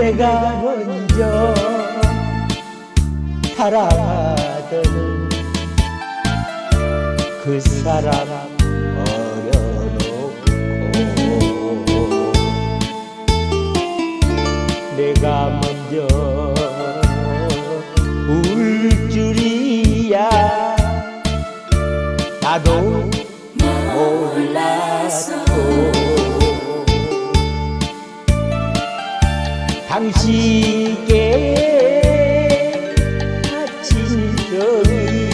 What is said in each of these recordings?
내가 먼저 사랑하던 그 사람 버려놓고 내가 먼저 울 줄이야. 나도 몰랐고 당신께 갇힌 저를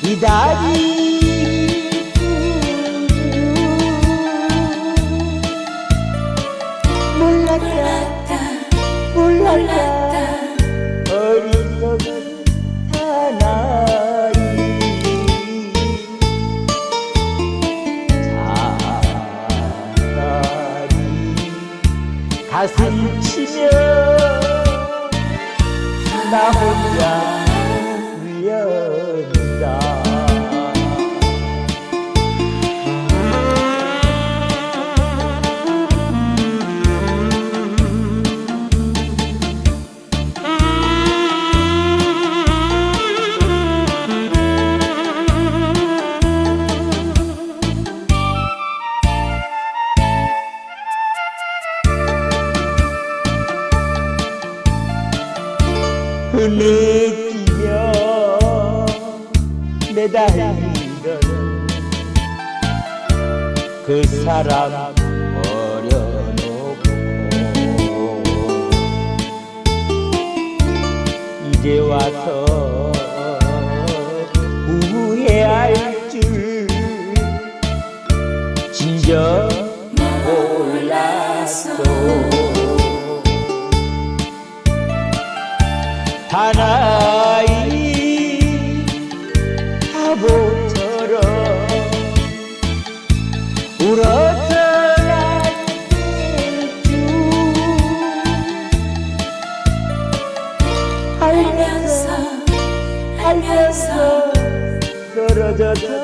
기다리고 몰랐다 몰랐다 가슴 치며 나 느끼며 매달리던 그 사람 버려놓고 이제 와서 후회할 줄 진정 몰랐어 하나의 바보처럼 울어서 알면서 줄이야